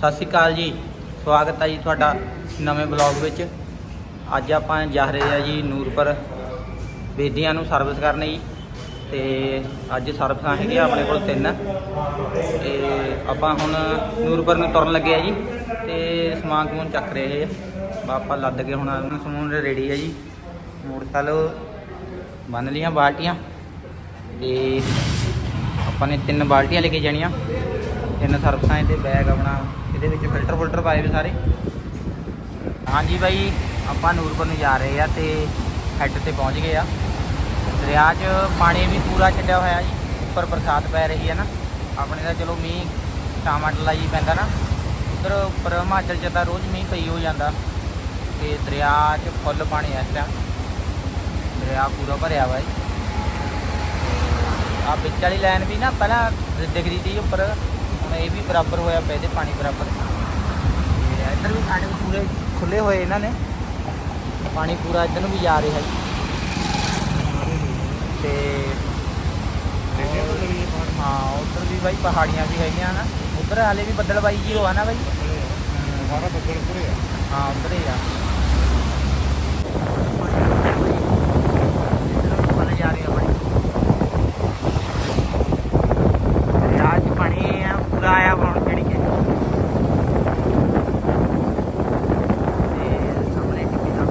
ਸਤਿ ਸ਼੍ਰੀ ਅਕਾਲ ਜੀ। ਸਵਾਗਤ ਹੈ ਜੀ ਤੁਹਾਡਾ ਨਵੇਂ ਬਲੌਗ ਵਿੱਚ। ਅੱਜ ਆਪਾਂ ਜਾ ਰਹੇ ਆ ਜੀ ਨੂਰਪੁਰ। ਬੇਦੀਆਂ ਨੂੰ ਸਰਵਿਸ ਕਰਨ ਜੀ। ਤੇ ਅੱਜ ਸਰਵਿਸਾਂ ਹੈਗੀਆਂ ਆਪਣੇ ਕੋਲ ਤਿੰਨ। ਤੇ ਆਪਾਂ ਹੁਣ ਨੂਰਪੁਰ ਨੂੰ ਤੁਰਨ ਲੱਗੇ ਆ ਜੀ। ਤੇ ਸਮਾਨ ਸਮੂਨ ਚੱਕ ਰਹੇ ਆ। ਆਪਾਂ ਲੱਦ ਕੇ ਹੁਣ ਸਮੂਨ ਰੈਡੀ ਆ ਜੀ। ਮੋਟਰਸਾਈਕਲ ਬੰਨ ਲੀਆਂ ਬਾਲਟੀਆਂ। ਤੇ ਆਪਾਂ ਨੇ ਤਿੰਨ ਬਾਲਟੀਆਂ ਲੈ ਕੇ ਜਾਣੀਆਂ। ਤਿੰਨ ਸਰਫਸਾਂ ਤੇ ਬੈਗ ਆਪਣਾ ਇਹਦੇ ਵਿੱਚ ਫਿਲਟਰ ਫੁਲਟਰ ਪਾਏ ਵੇ ਸਾਰੇ। ਹਾਂਜੀ ਬਾਈ, ਆਪਾਂ ਨੂਰਪੁਰ ਨੂੰ ਜਾ ਰਹੇ ਆ ਤੇ ਹੈੱਡ ਤੇ ਪਹੁੰਚ ਗਏ ਆ। ਦਰਿਆ 'ਚ ਪਾਣੀ ਵੀ ਪੂਰਾ ਛੱਡਿਆ ਹੋਇਆ ਜੀ, ਉੱਪਰ ਬਰਸਾਤ ਪੈ ਰਹੀ ਹੈ ਨਾ। ਆਪਣੇ ਦਾ ਚਲੋ ਮੀਂਹ ਟਾਮਾਟਲਾ ਜੀ ਪੈਂਦਾ ਨਾ। ਉਧਰ ਉੱਪਰ ਹਿਮਾਚਲ 'ਚ ਤਾਂ ਰੋਜ਼ ਮੀਂਹ ਪਈ ਹੋ ਜਾਂਦਾ। ਤੇ ਦਰਿਆ 'ਚ ਫੁੱਲ ਪਾਣੀ ਆ ਇਸ ਟਾਈਮ ਦਰਿਆ ਪੂਰਾ ਭਰਿਆ ਹੋਇਆ ਜੀ। ਆ ਵਿੱਚ ਵਾਲੀ ਲਾਈਨ ਵੀ ਨਾ ਪਹਿਲਾਂ ਦਿਖਦੀ ਸੀ ਉੱਪਰ। ਹੁਣ ਇਹ ਵੀ ਬਰਾਬਰ ਹੋਇਆ ਪਿਆ ਇਹਦੇ ਪਾਣੀ ਬਰਾਬਰ। ਤੇ ਇੱਧਰ ਵੀ ਸਾਡੇ ਪੂਰੇ ਖੁੱਲੇ ਹੋਏ ਇਹਨਾਂ ਨੇ। ਪਾਣੀ ਪੂਰਾ ਇੱਧਰ ਨੂੰ ਵੀ ਜਾ ਰਿਹਾ ਜੀ। ਤੇ ਹਾਂ ਉੱਧਰ ਵੀ ਬਾਈ ਪਹਾੜੀਆਂ ਵੀ ਹੈਗੀਆਂ ਨਾ। ਉੱਧਰ ਹਾਲੇ ਵੀ ਬੱਦਲ ਬਾਈ ਜੀਰੋ ਆ ਨਾ ਬਾਈ। ਸਾਰਾ ਬੱਦਲ ਪੂਰੇ ਆ। ਹਾਂ ਉੱਧਰ ਹੀ ਆ ਉੱਪਰ ਜਾ ਰਹੀ ਆ ਪਾਣੀ ਦਰਿਆ 'ਚ ਪਾਣੀ ਆ ਪੂਰਾ ਆਇਆ ਹੁਣ ਜਿਹੜੀ ਕਿ ਤੇ ਸਾਹਮਣੇ ਟਿੱਕੀ ਦਾ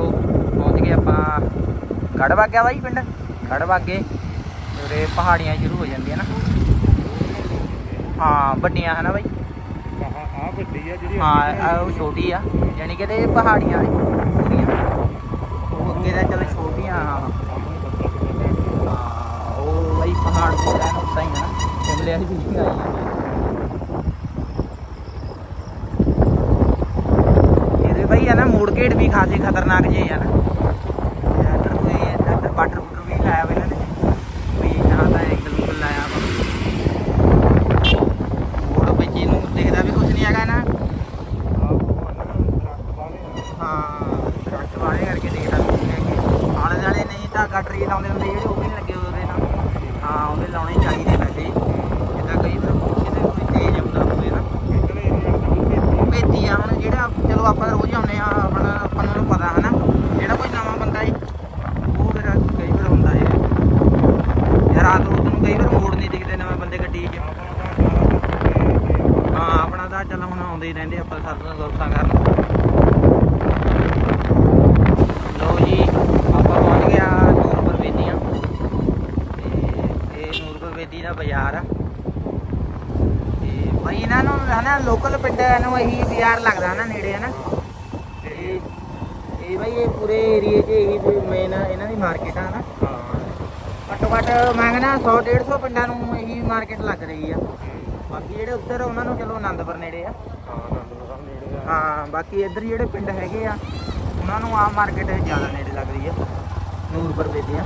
ਮਿੱਤਰੋ ਪਹੁੰਚ ਗਏ ਆਪਾਂ। ਗੜ ਗਿਆ ਬਾਈ ਪਿੰਡ? ਗੜ ਵਾਗੇ ਉਰੇ ਪਹਾੜੀਆਂ ਸ਼ੁਰੂ ਹੋ ਜਾਂਦੀਆਂ ਨਾ। ਹਾਂ ਵੱਡੀਆਂ ਹਨਾ ਬਾਈ? ਆ ਵੱਡੀ ਆ ਜਿਹੜੀ ਹਾਂ ਉਹ ਛੋਟੀ ਆ। ਯਾਨੀ ਕਿ ਤੇ ਪਹਾੜੀਆਂ ਨੇ ਪੂਰੀਆਂ ਉਹ ਅੱਗੇ ਦਾ ਚਲ ਛੋਟੀਆਂ ਹਾਂ ਉਹ ਬਾਈ ਪਹਾੜ ਪੂਰਾ ਨਾ ਉੱਤਾ ਹੀ ਨਾ। ਸ਼ਿਮਲੇ ਵਾਲੀ ਫੀਲਿੰਗ ਆਈ ਜਾਂਦੀ ਆ ਇਹਦੇ ਬਈ ਆ ਨਾ ਮੋੜ ਘੇੜ ਵੀ ਖਾਸੇ ਖਤਰਨਾਕ ਜੇ ਆ ਨਾ ਇੱਧਰ ਕੋਈ ਇੱਧਰ ਬਾਰਡਰ ਬੁੱਟਰ ਵੀ ਲਾਇਆ ਵਾ ਇਹਨਾਂ ਨੇ। ਕੋਈ ਨਾ ਤਾਂ ਐਂਗਲ ਵੀ ਲਾਇਆ ਵਾ। ਮੋੜ ਵਿੱਚ ਇਹਨੂੰ ਦੇਖਦਾ ਵੀ ਕੁਝ ਨਹੀਂ ਹੈਗਾ ਨਾ ਹਾਂ ਟਰੱਕ ਵਾਲੇ ਕਰਕੇ ਦੇਖਦਾ ਵੀ ਕੁਛ ਨਹੀਂ ਹੈਗੇ ਆਲੇ ਦੁਆਲੇ ਨਹੀਂ ਤਾਂ ਗਟਰੀ ਲਾਉਂਦੇ ਹੁੰਦੇ ਜਿਹੜੇ ਉਹ ਵੀ ਨੀ ਲੱਗੇ ਉਹਦੇ ਨਾਲ ਹਾਂ ਉਹਦੇ ਲਾਉਣੇ ਚਾਹੀਦੇ ਵੈਸੇ ਜਿੱਦਾਂ ਕਈ ਵਾਰ ਕਿਤੇ ਕੋਈ ਤੇਜ਼ ਆਉਂਦਾ ਹੋਵੇ ਨਾ ਭੇਤੀ ਆ ਹੁਣ ਜਿਹੜਾ ਚਲੋ ਆਪਾਂ ਰੋਜ਼ ਆਉਂਦੇ ਆ ਆਪਣਾ ਆਪਾਂ ਨੂੰ ਪਤਾ ਹੈ ਨਾ ਜਿਹੜਾ ਕੋਈ ਨਵਾਂ ਬੰਦਾ ਏ ਉਹ ਫਿਰ ਕਈ ਵਾਰ ਹੁੰਦਾ ਏ ਯਾਰ ਰਾਤ ਨੂੰ ਨੂੰ ਕਈ ਵਾਰ ਮੋੜ ਨਹੀਂ ਦਿਖਦੇ ਨਵੇਂ ਬੰਦੇ ਗੱਡੀ 'ਚ ਹਾਂ ਆਪਣਾ ਤਾਂ ਚੱਲ ਹੁਣ ਆਉਂਦੇ ਹੀ ਰਹਿੰਦੇ ਆਪਾਂ ਸਰਦਾਂ ਦੋਸਤਾਂ ਕਰਨ ਲੋ ਜੀ ਆਪਾਂ ਪਹੁੰਚ ਗਿਆ ਨੂਰਪੁਰ ਬੇਦੀਆਂ ਤੇ ਇਹ ਨੂਰਪੁਰ ਬੇਦੀ ਦਾ ਬਾਜ਼ਾਰ। ਆ ਤੇ ਬਈ ਇਹਨਾਂ ਨੂੰ ਹਨਾ ਲੋਕਲ ਪਿੰਡਾਂ ਨੂੰ ਇਹੀ ਬਾਜ਼ਾਰ ਲੱਗਦਾ ਨਾ ਨੇੜੇ ਹਨਾ? ਤੇ ਇਹ ਬਈ ਇਹ ਪੂਰੇ ਏਰੀਏ 'ਚ ਇਹੀ ਮੇਨ ਇਹਨਾਂ ਦੀ ਮਾਰਕੀਟ ਆ ਨਾ ਘੱਟੋ ਘੱਟ ਮੰਗਣਾ 100 150 ਪਿੰਡਾਂ ਨੂੰ ਇਹੀ ਮਾਰਕੀਟ ਲੱਗ ਰਹੀ ਆ। ਬਾਕੀ ਜਿਹੜੇ ਉੱਧਰ ਉਹਨਾਂ ਨੂੰ ਚਲੋ ਆਨੰਦਪੁਰ ਨੇੜੇ ਆ। ਹਾਂ ਬਾਕੀ ਇੱਧਰ ਜਿਹੜੇ ਪਿੰਡ ਹੈਗੇ ਆ ਉਹਨਾਂ ਨੂੰ ਆ ਮਾਰਕੀਟ ਜ਼ਿਆਦਾ ਨੇੜੇ ਲੱਗਦੀ ਆ। ਨੂਰਪੁਰ ਬੇਦੀਆਂ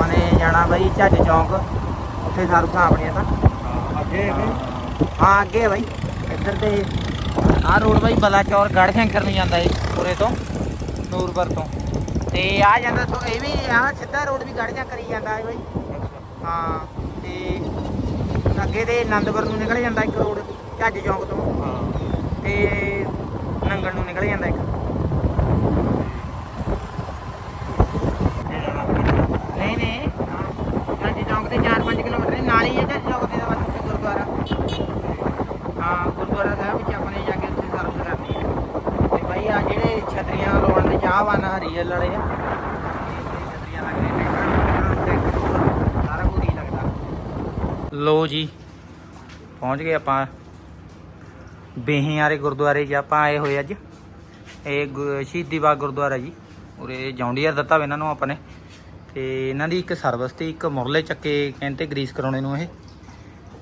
ਆਪਾਂ ਨੇ ਜਾਣਾ ਬਾਈ ਝੱਜ ਚੌਂਕ। ਉੱਥੇ ਸਰੂਪਾਂ ਆਪਣੀਆਂ ਤਾਂ। ਅੱਗੇ ਹਾਂ ਅੱਗੇ ਬਾਈ। ਇੱਧਰ ਤੇ ਆਹ ਰੋਡ ਬਾਈ ਬਲਾਚੌਰ ਗੜ ਸ਼ੰਕਰ ਨੂੰ ਜਾਂਦਾ ਏ ਉਰੇ ਤੋਂ ਨੂਰਪੁਰ ਤੋਂ। ਤੇ ਆ ਜਾਂਦਾ ਸੋ ਇਹ ਵੀ ਆ ਸਿੱਧਾ ਰੋਡ ਵੀ ਗੜ ਜਾ ਕਰੀ ਜਾਂਦਾ ਏ ਬਾਈ। ਹਾਂ ਤੇ ਅੱਗੇ ਤੇ ਆਨੰਦਪੁਰ ਨੂੰ ਨਿਕਲ ਜਾਂਦਾ ਇੱਕ ਰੋਡ ਝੱਜ ਚੌਂਕ ਤੋਂ। ਤੇ ਨੰਗਲ ਨੂੰ ਨਿਕਲ ਜਾਂਦਾ ਇੱਕ ਨਹੀਂ ਨਹੀਂ ਝੱਜ ਚੌਂਕ ਤੇ 4-5 ਕਿਲੋਮੀਟਰ ਨੇ ਨਾਲ ਹੀ ਹੈ ਝੱਜ ਚੌਂਕ ਦੇ ਦਾ ਬਸ ਉੱਥੇ ਗੁਰਦੁਆਰਾ ਹਾਂ ਗੁਰਦੁਆਰਾ ਸਾਹਿਬ ਵਿੱਚ ਆਪਾਂ ਨੇ ਜਾ ਕੇ ਉੱਥੇ ਸਰਵਿਸ ਕਰਨੀ ਹੈ ਤੇ ਭਾਈ ਆ ਜਿਹੜੇ ਛਤਰੀਆਂ ਲਾਉਣ ਦੇ ਚਾਹਵਾਨ ਰੀਅਲ ਵਾਲੇ ਆ ਲੱਗਦਾ। ਲੋ ਜੀ, ਪਹੁੰਚ ਗਏ ਆਪਾਂ ਬੇਹੀਆਰੇ ਗੁਰਦੁਆਰੇ 'ਚ ਆਪਾਂ ਆਏ ਹੋਏ ਅੱਜ। ਇਹ ਗੁ- ਸ਼ਹੀਦੀ ਬਾਗ ਗੁਰਦੁਆਰਾ ਜੀ। ਉਰੇ ਜੌਂਡੀਅਰ ਦਿੱਤਾ ਵਾ ਇਹਨਾਂ ਨੂੰ ਆਪਾਂ ਨੇ। ਤੇ ਇਹਨਾਂ ਦੀ ਇੱਕ ਸਰਵਿਸ ਤੇ ਇੱਕ ਮੁਰਲੇ ਚੱਕੇ ਕਹਿੰਦੇ ਗਰੀਸ ਕਰਾਉਣੇ ਨੂੰ ਇਹ।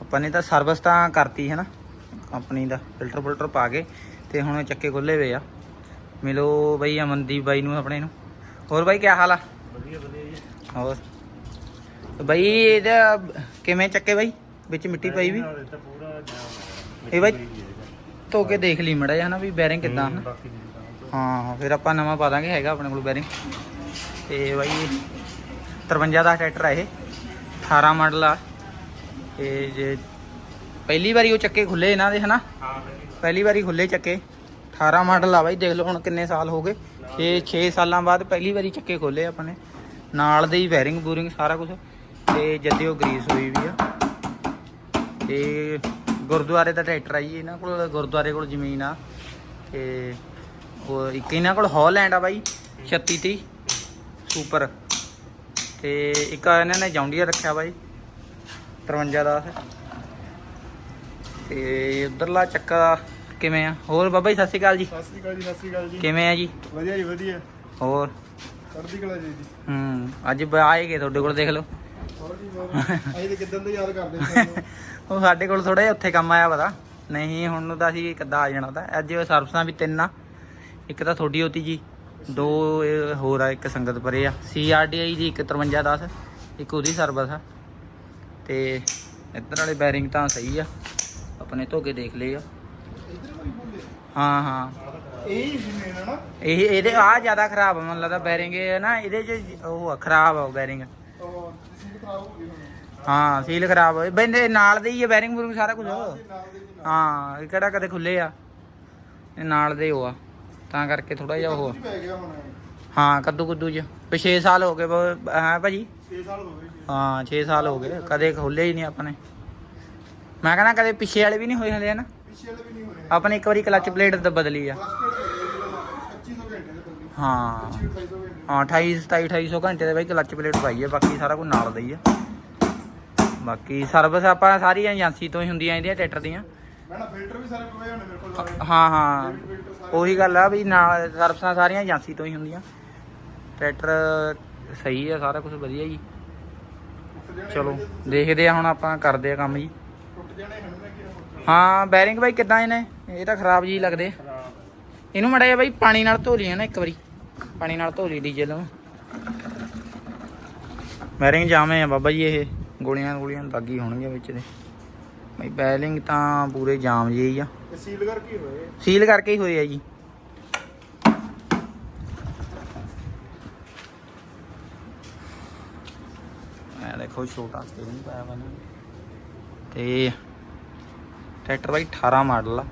ਆਪਾਂ ਨੇ ਤਾਂ ਸਰਵਿਸ ਤਾਂ ਕਰਤੀ ਹੈ ਨਾ ਕੰਪਨੀ ਦਾ ਫਿਲਟਰ ਫਿਲਟਰ ਪਾ ਕੇ। ਤੇ ਹੁਣ ਚੱਕੇ ਖੁੱਲੇ ਹੋਏ ਆ। ਮਿਲੋ ਬਈ ਅਮਨਦੀਪ ਬਾਈ ਨੂੰ ਆਪਣੇ ਨੂੰ। ਹੋਰ ਬਾਈ ਕੀ ਹਾਲ ਆ? ਵਧੀਆ ਵਧੀਆ ਜੀ। ਹੋਰ? ਬਈ ਇਹਦਾ ਕਿਵੇਂ ਚੱਕੇ ਬਾਈ? ਵਿੱਚ ਮਿੱਟੀ ਪਈ ਵੀ? ਇਹ ਬਾਈ ਧੋ ਕੇ ਦੇਖ ਲਈ ਮੜਾ ਜਾ ਨਾ ਵੀ ਬੈਰਿੰਗ ਕਿੱਦਾਂ ਹਨ। ਤੋਂ ਹਾਂ ਫਿਰ ਆਪਾਂ ਨਵਾਂ ਪਾ ਦਾਂਗੇ ਹੈਗਾ ਆਪਣੇ ਕੋਲ ਬੈਰਿੰਗ। ਤੇ ਬਾਈ 53 ਦਾ ਟਰੈਕਟਰ ਆ ਇਹ 18 ਮਾਡਲ ਆ। ਤੇ ਜੇ ਪਹਿਲੀ ਵਾਰੀ ਉਹ ਚੱਕੇ ਖੁੱਲੇ ਇਹਨਾਂ ਦੇ ਹਨਾ? ਹਾਂ ਪਹਿਲੀ ਵਾਰੀ ਖੁੱਲੇ ਚੱਕੇ। 18 ਮਾਡਲ ਆ ਬਾਈ, ਦੇਖ ਲਓ ਹੁਣ ਕਿੰਨੇ ਸਾਲ ਹੋ ਗਏ। 6 6 ਸਾਲਾਂ ਬਾਅਦ ਪਹਿਲੀ ਵਾਰੀ ਚੱਕੇ ਖੋਲੇ ਆਪਣੇ। ਨਾਲ ਦੇ ਹੀ ਵੈਰਿੰਗ ਬੂਰਿੰਗ ਸਾਰਾ ਕੁਝ ਤੇ ਜਦੇ ਉਹ ਗਰੀਸ ਹੋਈ ਵੀ ਆ। ਤੇ ਗੁਰਦੁਆਰੇ ਦਾ ਟਰੈਕਟਰ ਆ ਜੀ, ਇਹਨਾਂ ਕੋਲ ਗੁਰਦੁਆਰੇ ਕੋਲ ਜ਼ਮੀਨ ਆ। ਤੇ ਉਹ ਇੱਕ ਇਹਨਾਂ ਕੋਲ ਹੌਲੈਂਡ ਆ ਬਾਈ 36 30 ਸੁਪਰ ਤੇ ਇੱਕ ਇਹਨਾਂ ਨੇ ਜੌਂਡੀਆ ਰੱਖਿਆ ਬਾਈ 53 ਦਾ ਤੇ ਉਧਰਲਾ ਚੱਕਾ ਕਿਵੇਂ ਆ? ਹੋਰ ਬਾਬਾ ਜੀ ਸਤਿ ਸ਼੍ਰੀ ਅਕਾਲ ਜੀ। ਸਤਿ ਸ੍ਰੀ ਅਕਾਲ ਜੀ ਸਤਿ ਸ੍ਰੀ ਅਕਾਲ ਜੀ। ਕਿਵੇਂ ਆ ਜੀ? ਵਧੀਆ ਜੀ ਵਧੀਆ। ਹੋਰ? ਚੜ੍ਹਦੀ ਕਲਾ ਜੀ ਹੂੰ ਅੱਜ ਬ- ਆਏ ਗਏ ਤੁਹਾਡੇ ਕੋਲ ਦੇਖ ਲਓ। ਹੋਰ ਜੀ ਹੋਰ। ਅਸੀਂ ਤੇ ਕਿਦਾਂ ਦੇ ਯਾਦ ਕਰਦੇ ਤੁਹਾਨੂੰ। ਉਹ ਸਾਡੇ ਕੋਲ ਥੋੜਾ ਜਿਹਾ ਉੱਥੇ ਕੰਮ ਆਇਆ ਪਤਾ। ਨਹੀਂ ਹੁਣ ਨੂੰ ਤਾਂ ਅਸੀਂ ਕਿੱਦਾਂ ਆ ਜਾਣਾ ਤਾਂ। ਅੱਜ ਸਰਵਿਸਾਂ ਵੀ ਤਿੰਨ ਆ। ਇੱਕ ਤਾਂ ਤੁਹਾਡੀ ਹੋਤੀ ਜੀ ਦੋ ਹੋਰ ਆ ਇੱਕ ਸੰਗਤ ਪਰੇ ਆ। ਸੀਆਰਡੀਆਈ ਦੀ ਇੱਕ 5310 ਇੱਕ ਉਹਦੀ ਸਰਵਿਸ ਆ। ਤੇ ਇੱਧਰ ਵਾਲੇ ਬੈਰਿੰਗ ਤਾਂ ਸਹੀ ਆ। ਆਪਣੇ ਧੋ ਕੇ ਦੇਖ ਲਏ ਆ। ਹਾਂ ਹਾਂ। ਇਹ ਹੀ ਜਿਵੇਂ ਹੈ ਨਾ ਇਹ ਇਹਦੇ ਆ ਜ਼ਿਆਦਾ ਖਰਾਬ ਆ ਮੈਨੂੰ ਲੱਗਦਾ ਬੈਰਿੰਗ ਇਹ ਨਾ ਇਹਦੇ ਚ ਉਹ ਆ, ਖਰਾਬ ਆ ਬੈਰਿੰਗ ਉਹ ਸੀਟ ਖਰਾਬ ਹੋ ਗਈ ਹੁਣ ਹਾਂ ਸੀਲ ਖਰਾਬ ਹੋਏ ਬੰਦੇ ਨਾਲ ਦੇ ਹੀ ਆ ਬੈਰਿੰਗ ਬੂਰਿੰਗ ਸਾਰਾ ਕੁਝ। ਨਾਲ ਦੇ ਨਾਲ ਹਾਂ ਇਹ ਕਿਹੜਾ ਕਦੇ ਖੁੱਲੇ ਆ? ਇਹ ਨਾਲ ਦੇ ਉਹ ਆ। ਤਾਂ ਕਰਕੇ ਥੋੜਾ ਜਿਹਾ ਉਹ ਕੁਝ ਪੈ ਗਿਆ ਹੁਣ ਹਾਂ ਕੱਦੂ ਕੁੱਦੂ ਚ। ਪਿਛੇ 6 ਸਾਲ ਹੋ ਗਏ ਬ- ਹਾਂ ਭਾਜੀ? 6 ਸਾਲ ਹੋ ਗਏ ਜੀ। ਹਾਂ 6 ਸਾਲ ਹੋ ਗਏ। ਕਦੇ ਖੁੱਲੇ ਹੀ ਨਹੀਂ ਆਪਣੇ। ਮੈਂ ਕਹਿੰਦਾ ਕਦੇ ਪਿਛੇ ਵਾਲੇ ਵੀ ਨਹੀਂ ਹੋਏ ਹਲੇ ਨਾ ਵੀ ਨਹੀਂ ਹੋਏ। ਆਪਣੇ ਇੱਕ ਵਾਰੀ ਕਲਚ ਪਲੇਟ ਤਾਂ ਬਦਲੀ ਆ। ਬਸ ਹੋ ਗਏ 2500 ਘੰਟੇ ਦੇ ਬੰਦੇ। ਹਾਂ। 2500 ਘੰਟੇ। ਹਾਂ 28 27 2800 ਘੰਟੇ ਦੇ ਬਾਈ ਕਲਚ ਪਲੇਟ ਪਾਈ ਹੈ ਬਾਕੀ ਸਾਰਾ ਕੁਝ ਨਾਲ ਦਾ ਹੀ ਆ। ਬਾਕੀ ਸਰਵਿਸ ਆਪਾਂ ਸਾਰੀਆਂ ਏਜੰਸੀ ਤੋਂ ਹੀ ਹੁੰਦੀਆਂ ਇਹਦੀਆਂ ਟਰੈਕਟਰ ਦੀਆਂ। ਮੈਂ ਨਾ ਫਿਲਟਰ ਵੀ ਸਾਰੇ ਪਵੇ ਹੋਣੇ ਮੇਰੇ ਕੋਲ ਸਾਰੇ। ਹਾਂ ਹਾਂ। ਸਾਰੇ ਉਹੀ ਗੱਲ ਆ ਵੀ ਨਾਲ ਸਰਵਿਸਾਂ ਸਾਰੀਆਂ ਏਜੰਸੀ ਤੋਂ ਹੀ ਹੁੰਦੀਆਂ। ਟਰੈਕਟਰ ਸਹੀ ਆ ਸਾਰਾ ਕੁਝ ਵਧੀਆ ਜੀ। ਚਲੋ ਦੇਖਦੇ ਆ ਹੁਣ ਆਪਾਂ ਕਰਦੇ ਆ ਕੰਮ ਜੀ। ਹਾਂ ਬੈਰਿੰਗ ਬਾਈ ਕਿੱਦਾਂ ਇਹਨੇ? ਇਹ ਤਾਂ ਖਰਾਬ ਜੀ ਲੱਗਦੇ। ਇਹਨੂੰ ਮੜਾ ਬਾਈ ਪਾਣੀ ਨਾਲ ਧੋ ਲਈਏ ਨਾ ਇੱਕ ਵਾਰੀ। ਪਾਣੀ ਨਾਲ ਧੋ ਲਈ ਡੀਜ਼ਲ ਨੂੰ। ਬੈਰਿੰਗ ਜਾਮੇ ਆ ਬਾਬਾ ਜੀ ਇਹ। ਗੋਲੀਆਂ ਗੋਲੀਆਂ ਲੱਗੀ ਹੋਣਗੀਆਂ ਵਿੱਚ ਦੇ। ਬਈ ਬੈਰਿੰਗ ਤਾਂ ਪੂਰੇ ਜਾਮ ਜਿਹੇ ਹੀ ਆ। ਸੀਲ ਕਰਕੇ ਹੀ ਹੋਏ। ਸੀਲ ਕਰਕੇ ਹੀ ਹੋਏ ਆ ਜੀ। ਇਹ ਦੇਖੋ ਛੋਟਾ ਸਟੇਰਿੰਗ ਪਾਇਆ ਵਾ ਨਾ। ਤੇ ਟਰੈਕਟਰ ਬਾਈ 18 ਮਾਡਲ ਆ।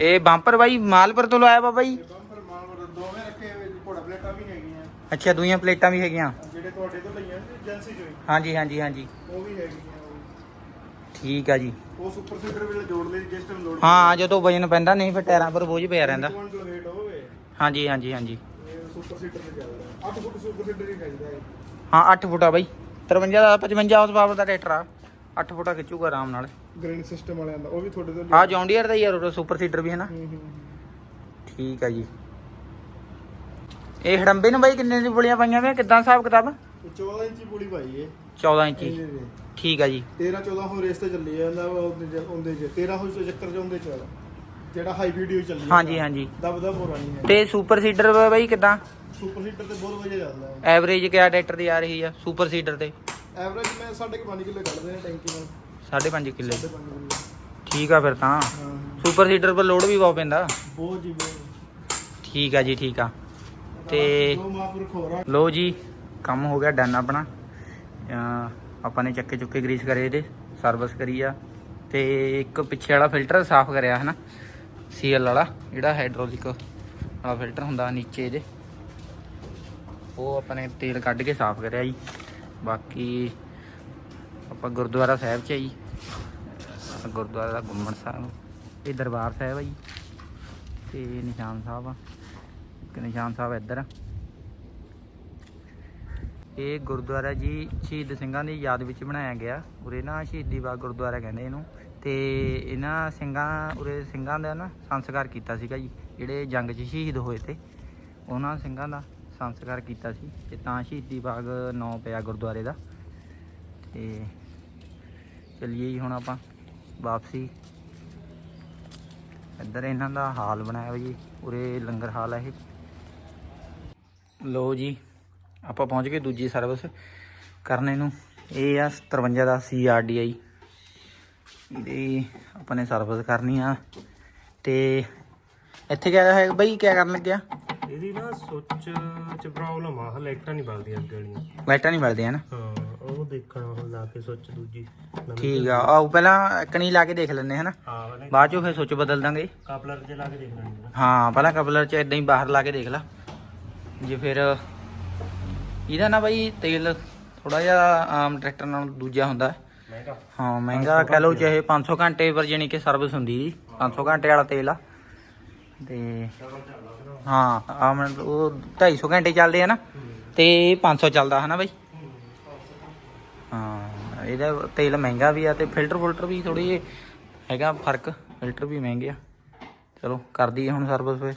ਇਹ ਬੰਪਰ ਬਾਈ ਮਾਲਪੁਰ ਤੋਂ ਲਾਇਆ ਬਾਬਾ ਜੀ? ਬੰਪਰ ਮਾਲ ਦੋਵੇਂ ਰੱਖੇ ਹੋਏ ਜੀ ਘੋੜਾ ਪਲੇਟਾਂ ਵੀ ਹੈਗੀਆਂ। ਅੱਛਾ ਦੂਈਆਂ ਪਲੇਟਾਂ ਵੀ ਹੈਗੀਆਂ। ਜਿਹੜੇ ਤੁਹਾਡੇ ਤੋਂ ਲਈਆਂ ਏਜੰਸੀ ਚੋਂ ਹੀ, ਹਾਂਜੀ ਹਾਂਜੀ ਹਾਂਜੀ। ਉਹ ਵੀ ਹੈਗੀਆਂ। ਠੀਕ ਆ ਜੀ। ਉਹ ਸੁਪਰ ਸੀਡਰ ਵੇਲੇ ਜੋੜ ਲਈ ਜਿਸ ਟਾਈਮ ਲੋਡ ਹਾਂ ਜਦੋਂ ਵਜਨ ਪੈਂਦਾ ਨਹੀਂ ਫਿਰ ਟਾਇਰਾਂ ਪਰ ਬੋਝ ਪਿਆ ਰਹਿੰਦਾ। ਹਾਂਜੀ ਹਾਂਜੀ ਹਾਂਜੀ। ਸੁਪਰ ਸੀਡਰ ਤੇ ਚੱਲਦਾ 8 ਫੁੱਟ ਸੁਪਰ ਸੀਡਰ ਹੀ ਚਾਹੀਦਾ ਹੈ ਹਾਂ 8 ਫੁੱਟਾ ਬਾਈ। 53 ਦਾ 55 ਹਾਰਸ ਪਾਵਰ ਦਾ ਟਰੈਕਟਰ ਆ। 8 ਫੁੱਟਾ ਖਿੱਚੂਗਾ ਆਰਾਮ ਨਾਲ। ਗ੍ਰੈਂਡ ਸਿਸਟਮ ਵਾਲਿਆਂ ਦਾ ਉਹ ਵੀ ਤੁਹਾਡੇ ਤੋਂ ਆ ਜੌਂਡੀਅਰ ਦਾ ਹੀ ਆ ਸੁਪਰ ਸੀਡਰ ਵੀ ਹੈ ਨਾ ਹੂੰ ਹੂੰ। ਠੀਕ ਆ ਜੀ। ਇਹ ਹੜੰਬੇ ਨੂੰ ਬਾਈ ਕਿੰਨੇ ਦੀ ਬੁਲੀਆਂ ਪਾਈਆਂ ਵੇ? ਕਿਦਾਂ ਹਿਸਾਬ ਕਿਤਾਬ? ਇਹ 14 ਇੰਚੀ ਪੂੜੀ ਪਾਈ ਏ। 14 ਇੰਚੀ। ਠੀਕ ਆ ਜੀ। 13 14 ਹੋ ਰੇਸ ਤੇ ਚੱਲੀ ਜਾਂਦਾ ਉਹਦੇ ਚ- ਉਹਦੇ ਚ 13 ਹੋ ਚੱਕਰ ਚ ਉਹਦੇ ਚ ਜਿਹੜਾ ਹਾਈ ਵੀਡੀਓ ਚੱਲੀ ਹਾਂਜੀ ਹਾਂਜੀ। ਦਬ ਦਬ ਹੋ ਰਹੀ ਹੈ ਤੇ ਸੁਪਰ ਸੀਡਰ ਬਾਈ ਕਿਦਾਂ? ਸੁਪਰ ਸੀਡਰ ਤੇ ਬਹੁਤ ਵਧੀਆ ਚੱਲਦਾ। ਐਵਰੇਜ ਕਿਆ ਟਰੈਕਟਰ ਦੀ ਆ ਰਹੀ ਆ? ਸੁਪਰ ਸੀਡਰ ਤੇ। ਐਵਰੇਜ ਮੈਂ 5.5 ਕਿਲੋ ਕੱਢਦੇ ਨੇ ਟੈਂਕੀ ਨਾਲ। 5.5 ਕਿੱਲੇ। 5.5 ਕਿਲੋ। ਠੀਕ ਆ ਫਿਰ ਤਾਂ। ਹਾਂ। ਸੁਪਰ ਸੀਡਰ ਪਰ ਲੋਡ ਵੀ ਬਹੁਤ ਪੈਂਦਾ। ਬਹੁਤ ਜੀ ਬਹੁਤ। ਠੀਕ ਆ ਜੀ ਠੀਕ ਆ। ਤੇ ਲੋ ਜੀ ਕੰਮ ਹੋ ਗਿਆ ਡਨ ਆਪਣਾ। ਆਪਾਂ ਨੇ ਚੱਕੇ ਚੁੱਕੇ ਗਰੀਸ ਕਰੇ ਇਹਦੇ ਸਰਵਿਸ ਕਰੀ ਆ। ਤੇ ਇੱਕ ਪਿੱਛੇ ਵਾਲਾ ਫਿਲਟਰ ਸਾਫ਼ ਕਰਿਆ ਹਨਾ? ਸੀਐਲ ਵਾਲਾ ਜਿਹੜਾ ਹਾਈਡ੍ਰੋਲਿਕ ਵਾਲਾ ਫਿਲਟਰ ਹੁੰਦਾ ਨੀਚੇ ਇਹਦੇ। ਉਹ ਆਪਾਂ ਨੇ ਤੇਲ ਕੱਢ ਕੇ ਸਾਫ਼ ਕਰਿਆ ਜੀ। ਬਾਕੀ ਆਪਾਂ ਗੁਰਦੁਆਰਾ ਸਾਹਿਬ ਚ ਆ ਜੀ। ਆਹ ਗੁਰਦੁਆਰਾ ਦਾ ਗੁੰਮਣ ਸਾਹਿਬ। ਇਹ ਦਰਬਾਰ ਸਾਹਿਬ ਆ ਜੀ। ਤੇ ਨਿਸ਼ਾਨ ਸਾਹਿਬ ਆ। ਇੱਕ ਨਿਸ਼ਾਨ ਸਾਹਿਬ ਇੱਧਰ ਆ। ਇਹ ਗੁਰਦੁਆਰਾ ਜੀ ਸ਼ਹੀਦ ਸਿੰਘਾਂ ਦੀ ਯਾਦ ਵਿੱਚ ਬਣਾਇਆ ਗਿਆ। ਉਰੇ ਨਾ ਸ਼ਹੀਦੀ ਬਾਗ ਗੁਰਦੁਆਰਾ ਕਹਿੰਦੇ ਇਹਨੂੰ। ਤੇ ਇਹਨਾਂ ਸਿੰਘਾਂ, ਉਰੇ ਸਿੰਘਾਂ ਦਾ ਨਾ ਸੰਸਕਾਰ ਕੀਤਾ ਸੀਗਾ ਜੀ। ਜਿਹੜੇ ਜੰਗ 'ਚ ਸ਼ਹੀਦ ਹੋਏ ਤੇ। ਉਹਨਾਂ ਸਿੰਘਾਂ ਦਾ ਸੰਸਕਾਰ ਕੀਤਾ ਸੀ ਤੇ ਤਾਂ ਸ਼ਹੀਦੀ ਬਾਗ ਨੌ ਪਿਆ ਗੁਰਦੁਆਰੇ ਦਾ। ਤੇ ਚਲਿਏ ਜੀ ਹੁਣ ਆਪਾਂ ਵਾਪਸੀ। ਇੱਧਰ ਇਹਨਾਂ ਦਾ ਹਾਲ ਬਣਾਇਆ ਹੋਇਆ ਜੀ, ਉਰੇ ਲੰਗਰ ਹਾਲ ਹੈ ਇਹ। ਲੋ ਜੀ, ਆਪਾਂ ਪਹੁੰਚ ਗਏ ਦੂਜੀ ਸਰਵਿਸ ਕਰਨੇ ਨੂੰ ਇਹ ਆ 57 ਦਾ CRDI ਇਹਦੀ ਆਪਾਂ ਨੇ ਸਰਵਿਸ ਕਰਨੀ ਆ। ਤੇ ਇੱਥੇ ਕਿਆ ਹੈ ਬਈ ਕਿਆ ਕਰਨ ਲੱਗਿਆ? ਇਹਦੀ ਨਾ ਸੁੱਚ ਚ ਪ੍ਰੋਬਲਮ ਆ ਲਾਈਟਾਂ ਨਹੀਂ ਬਲਦੀਆਂ ਅੱਗੇ ਵਾਲੀਆਂ। ਲਾਈਟਾਂ ਨਹੀਂ ਬਲਦੀਆਂ ਨਾ? ਹਾਂ ਉਹ ਦੇਖਣਾ ਉਹ ਲਾ ਕੇ ਸੁੱਚ ਦੂਜੀ। ਨਵੀਂ ਠੀਕ ਆ ਆਓ ਪਹਿਲਾਂ ਕਣੀ ਲਾ ਕੇ ਦੇਖ ਲੈਂਦੇ ਹਨਾ? ਹਾਂ ਬਾਅਦ ਚੋਂ ਫਿਰ ਸੁੱਚ ਬਦਲ ਦਾਂਗੇ। ਕਪਲਰ ਚ ਲਾ ਕੇ ਦੇਖ ਲੈਣੀ ਹਾਂ ਪਹਿਲਾਂ ਕਪਲਰ ਚ ਇਦਾਂ ਹੀ ਬਾਹਰ ਲਾ ਕੇ ਦੇਖ ਲਾ। ਜੇ ਫਿਰ ਇਹਦਾ ਨਾ ਬਾਈ ਤੇਲ ਥੋੜਾ ਜਿਹਾ ਆਮ ਟਰੈਕਟਰ ਨਾਲੋਂ ਦੂਜਾ ਹੁੰਦਾ। ਹੈ। ਮਹਿੰਗਾ? ਹਾਂ ਮਹਿੰਗਾ ਕਹਿ ਲਓ ਚਾਹੇ 500 ਘੰਟੇ ਪਰ ਜਾਣੀ ਕਿ ਸਰਵਿਸ ਹੁੰਦੀ ਜੀ 500 ਘੰਟੇ ਵਾਲਾ ਤੇਲ ਆ। ਤੇ ਹਾਂ ਆ ਮਨ ਉਹ 250 ਘੰਟੇ ਚੱਲਦੇ ਆ ਨਾ, ਤੇ ਇਹ 500 ਚੱਲਦਾ ਹੈ ਨਾ ਬਾਈ? ਹਾਂ, ਇਹਦਾ ਤੇਲ ਮਹਿੰਗਾ ਵੀ ਆ ਤੇ ਫਿਲਟਰ ਫੁਲਟਰ ਵੀ ਥੋੜੀ ਜਿਹੀ ਹੈਗਾ, ਫ਼ਰਕ, ਫਿਲਟਰ ਵੀ ਮਹਿੰਗੇ ਆ। ਚਲੋ, ਕਰਦੀ ਹੈ ਹੁਣ ਸਰਵਿਸ ਫੇ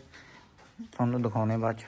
ਤੁਹਾਨੂੰ ਦਿਖਾਉਣੇ ਬਾਅਦ ਚ।